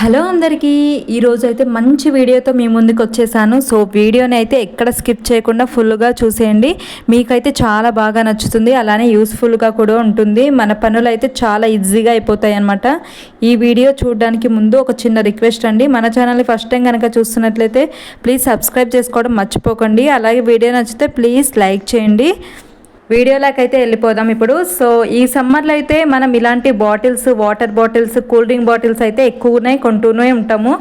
Hello అందరికీ ఈరోజు అయితే మంచి వీడియోతో మీ ముందుకు వచ్చేసాను. సో వీడియోని అయితే ఎక్కడ స్కిప్ చేయకుండా ఫుల్గా చూసేయండి. మీకైతే చాలా బాగా నచ్చుతుంది అలానే యూస్ఫుల్గా కూడా ఉంటుంది. మన పనులు అయితే చాలా ఈజీగా అయిపోతాయి అనమాట ఈ వీడియో చూడడానికి ముందు ఒక చిన్న రిక్వెస్ట్ అండి. మన ఛానల్ని ఫస్ట్ టైం కనుక చూస్తున్నట్లయితే ప్లీజ్ సబ్స్క్రైబ్ చేసుకోవడం మర్చిపోకండి. అలాగే వీడియో నచ్చితే ప్లీజ్ లైక్ చేయండి. వీడియోలోకి అయితే వెళ్ళిపోదాం ఇప్పుడు. సో ఈ సమ్మర్లో అయితే మనం ఇలాంటి bottles water bottles cool drink bottles అయితే ఎక్కువనే కొంటూనే ఉంటాము.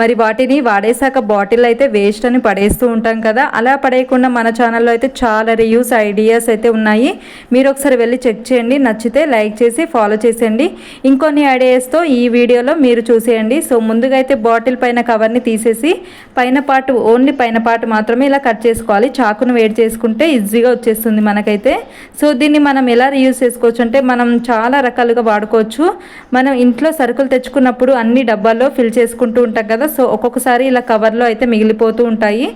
మరి వాటిని వాడేశాక బాటిల్ అయితే వేస్ట్ అని పడేస్తూ ఉంటాం కదా. అలా పడేయకుండా మన ఛానల్లో అయితే చాలా రివ్యూస్ ఐడియాస్ అయితే ఉన్నాయి. మీరు ఒకసారి వెళ్ళి చెక్ చేయండి. నచ్చితే లైక్ చేసి ఫాలో చేసేయండి. ఇంకొన్ని ఐడియాస్తో ఈ వీడియోలో మీరు చూసేయండి. సో ముందుగా అయితే బాటిల్ పైన కవర్ని తీసేసి పైన పార్ట్ ఓన్లీ పైన పార్ట్ మాత్రమే ఇలా కట్ చేసుకోవాలి. చాకును వేడి చేసుకుంటే ఈజీగా వచ్చేస్తుంది మనకైతే. సో దీన్ని మనం ఎలా రీయూజ్ చేసుకోవచ్చు అంటే మనం చాలా రకాలుగా వాడుకోవచ్చు. మనం ఇంట్లో సరుకులు తెచ్చుకున్నప్పుడు అన్ని డబ్బాల్లో ఫిల్ చేసుకుంటూ ఉంటాం కదా సో ఒక్కొక్కసారి ఇలా కవర్లో అయితే మిగిలిపోతూ ఉంటాయి.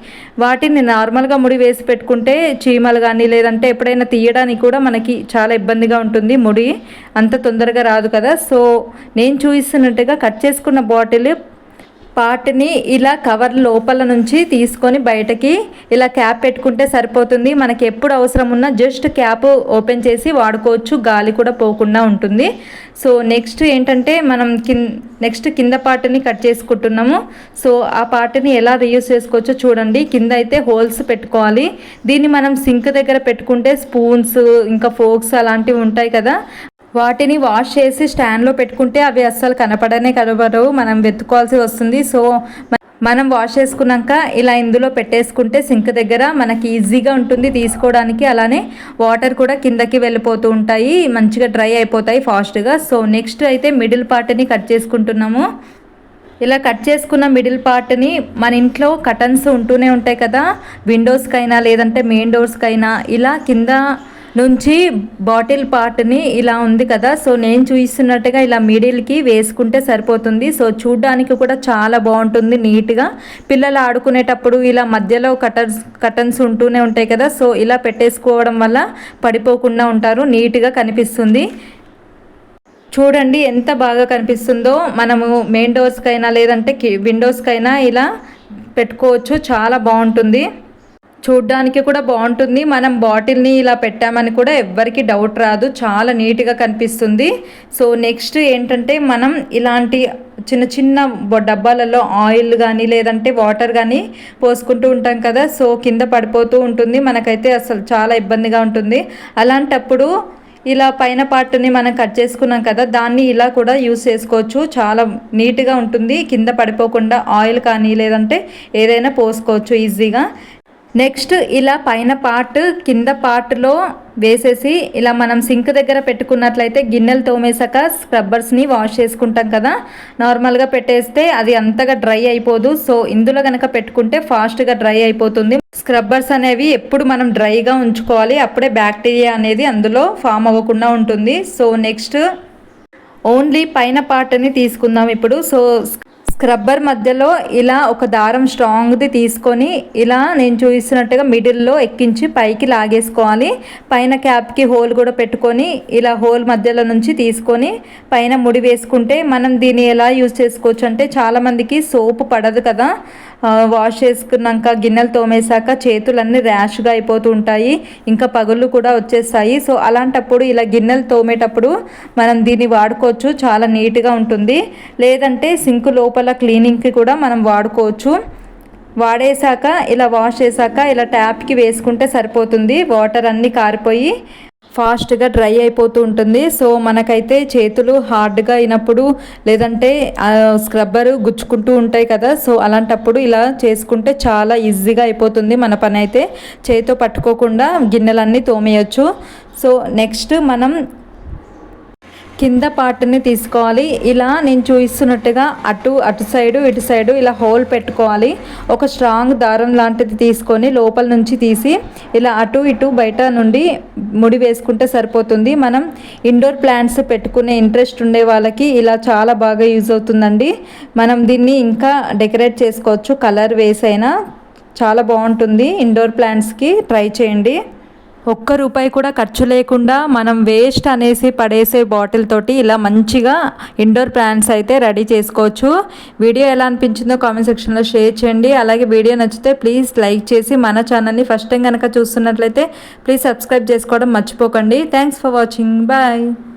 వాటిని నార్మల్గా ముడి వేసి పెట్టుకుంటే చీమలు కానీ లేదంటే ఎప్పుడైనా తీయడానికి కూడా మనకి చాలా ఇబ్బందిగా ఉంటుంది ముడి. అంత తొందరగా రాదు కదా. సో నేను చూపిస్తున్నట్టుగా కట్ చేసుకున్న బాటిల్ పార్ట్ని ఇలా కవర్ లోపల నుంచి తీసుకొని బయటకి ఇలా క్యాప్ పెట్టుకుంటే సరిపోతుంది. మనకి ఎప్పుడు అవసరం ఉన్నా జస్ట్ క్యాప్ ఓపెన్ చేసి వాడుకోవచ్చు. గాలి కూడా పోకుండా ఉంటుంది. సో నెక్స్ట్ ఏంటంటే మనం కిన్ నెక్స్ట్ కింద పార్ట్ని కట్ చేసుకుంటున్నాము. సో ఆ పార్ట్ని ఎలా రీయూస్ చేసుకోవచ్చో చూడండి. కింద అయితే హోల్స్ పెట్టుకోవాలి. దీన్ని మనం సింక్ దగ్గర పెట్టుకుంటే స్పూన్స్ ఇంకా ఫోక్స్ అలాంటివి ఉంటాయి కదా. వాటిని వాష్ చేసి స్టాండ్లో పెట్టుకుంటే అవి అస్సలు కనపడనే కనపడవు. మనం వెతుక్కోవాల్సి వస్తుంది. సో మనం వాష్ చేసుకున్నాక ఇలా ఇందులో పెట్టేసుకుంటే సింక్ దగ్గర మనకి ఈజీగా ఉంటుంది తీసుకోవడానికి. అలానే వాటర్ కూడా కిందకి వెళ్ళిపోతూ ఉంటాయి. మంచిగా డ్రై అయిపోతాయి ఫాస్ట్గా. సో నెక్స్ట్ అయితే మిడిల్ పార్ట్ని కట్ చేసుకుంటున్నాము. ఇలా కట్ చేసుకున్న మిడిల్ పార్ట్ని మన ఇంట్లో కటన్స్ ఉంటూనే ఉంటాయి కదా. విండోస్కైనా లేదంటే మెయిన్ డోర్స్కైనా ఇలా కింద నుంచి బాటిల్ పార్ట్ని ఇలా ఉంది కదా. సో నేను చూపిస్తున్నట్టుగా ఇలా మిడిల్కి వేసుకుంటే సరిపోతుంది. సో చూడ్డానికి కూడా చాలా బాగుంటుంది నీట్గా. పిల్లలు ఆడుకునేటప్పుడు ఇలా మధ్యలో కటన్స్ కటన్స్ ఉంటూనే ఉంటాయి కదా. సో ఇలా పెట్టేసుకోవడం వల్ల పడిపోకుండా ఉంటారు. నీట్గా కనిపిస్తుంది. చూడండి ఎంత బాగా కనిపిస్తుందో. మనము మెయిన్ డోర్స్కైనా లేదంటే విండోస్కైనా ఇలా పెట్టుకోవచ్చు. చాలా బాగుంటుంది. చూడ్డానికి కూడా బాగుంటుంది. మనం బాటిల్ని ఇలా పెట్టామని కూడా ఎవ్వరికి డౌట్ రాదు. చాలా నీట్గా కనిపిస్తుంది. సో నెక్స్ట్ ఏంటంటే మనం ఇలాంటి చిన్న చిన్న డబ్బాలలో ఆయిల్ కానీ లేదంటే వాటర్ కానీ పోసుకుంటూ ఉంటాం కదా. సో కింద పడిపోతూ ఉంటుంది. మనకైతే అసలు చాలా ఇబ్బందిగా ఉంటుంది. అలాంటప్పుడు ఇలా పైన పార్ట్ని మనం కట్ చేసుకున్నాం కదా దాన్ని ఇలా కూడా యూస్ చేసుకోవచ్చు. చాలా నీట్గా ఉంటుంది. కింద పడిపోకుండా ఆయిల్ కానీ లేదంటే ఏదైనా పోసుకోవచ్చు ఈజీగా. నెక్స్ట్ ఇలా పైన పార్ట్ కింద పార్ట్లో వేసేసి ఇలా మనం సింక్ దగ్గర పెట్టుకున్నట్లయితే గిన్నెలు తోమేసాక స్క్రబ్బర్స్ని వాష్ చేసుకుంటాం కదా. నార్మల్గా పెట్టేస్తే అది అంతగా డ్రై అయిపోదు. సో ఇందులో కనుక పెట్టుకుంటే ఫాస్ట్గా డ్రై అయిపోతుంది. స్క్రబ్బర్స్ అనేవి ఎప్పుడు మనం డ్రైగా ఉంచుకోవాలి. అప్పుడే బ్యాక్టీరియా అనేది అందులో ఫామ్ అవ్వకుండా ఉంటుంది. సో నెక్స్ట్ ఓన్లీ పైన పార్ట్ని తీసుకుందాం ఇప్పుడు. సో స్క్రబ్బర్ మధ్యలో ఇలా ఒక దారం స్ట్రాంగ్ది తీసుకొని ఇలా నేను చూపిస్తున్నట్టుగా మిడిల్లో ఎక్కించి పైకి లాగేసుకోవాలి. పైన క్యాప్కి హోల్ కూడా పెట్టుకొని ఇలా హోల్ మధ్యలో నుంచి తీసుకొని పైన ముడి వేసుకుంటే మనం దీన్ని ఎలా యూజ్ చేసుకోవచ్చు అంటే చాలామందికి సోపు పడదు కదా. వాష్ చేసుకున్నాక గిన్నెలు తోమేశాక చేతులన్నీ ర్యాష్గా అయిపోతూ ఉంటాయి. ఇంకా పగుళ్ళు కూడా వచ్చేస్తాయి. సో అలాంటప్పుడు ఇలా గిన్నెలు తోమేటప్పుడు మనం దీన్ని వాడుకోవచ్చు. చాలా నీట్గా ఉంటుంది. లేదంటే సింక్ లోపల క్లీనింగ్కి కూడా మనం వాడుకోవచ్చు. వాడేశాక ఇలా వాష్ చేశాక ఇలా ట్యాప్కి వేసుకుంటే సరిపోతుంది. వాటర్ అన్నీ కారిపోయి ఫాస్ట్గా డ్రై అయిపోతూ ఉంటుంది. సో మనకైతే చేతులు హార్డ్గా అయినప్పుడు లేదంటే స్క్రబ్బర్ గుచ్చుకుంటూ ఉంటాయి కదా. సో అలాంటప్పుడు ఇలా చేసుకుంటే చాలా ఈజీగా అయిపోతుంది మన పని అయితే. చేతితో పట్టుకోకుండా గిన్నెలన్నీ తోమేయచ్చు. సో నెక్స్ట్ మనం కింద పార్ట్ని తీసుకోవాలి. ఇలా నేను చూపిస్తున్నట్టుగా అటు అటు సైడు ఇటు సైడు ఇలా హోల్ పెట్టుకోవాలి. ఒక స్ట్రాంగ్ దారం లాంటిది తీసుకొని లోపల నుంచి తీసి ఇలా అటు ఇటు బయట నుండి ముడి వేసుకుంటే సరిపోతుంది. మనం ఇండోర్ ప్లాంట్స్ పెట్టుకునే ఇంట్రెస్ట్ ఉండే వాళ్ళకి ఇలా చాలా బాగా యూజ్ అవుతుందండి. మనం దీన్ని ఇంకా డెకరేట్ చేసుకోవచ్చు. కలర్ వేసైనా చాలా బాగుంటుంది. ఇండోర్ ప్లాంట్స్కి ట్రై చేయండి. ఒక్క రూపాయి కూడా ఖర్చు లేకుండా మనం వేస్ట్ అనేసి పడేసే బాటిల్ తోటి ఇలా మంచిగా ఇండోర్ ప్లాంట్స్ అయితే రెడీ చేసుకోవచ్చు. వీడియో ఎలా అనిపించిందో కామెంట్ సెక్షన్లో షేర్ చేయండి. అలాగే వీడియో నచ్చితే ప్లీజ్ లైక్ చేసి మన ఛానల్ని ఫస్ట్ టైం కనుక చూస్తున్నట్లయితే ప్లీజ్ సబ్స్క్రైబ్ చేసుకోవడం మర్చిపోకండి. Thanks for watching bye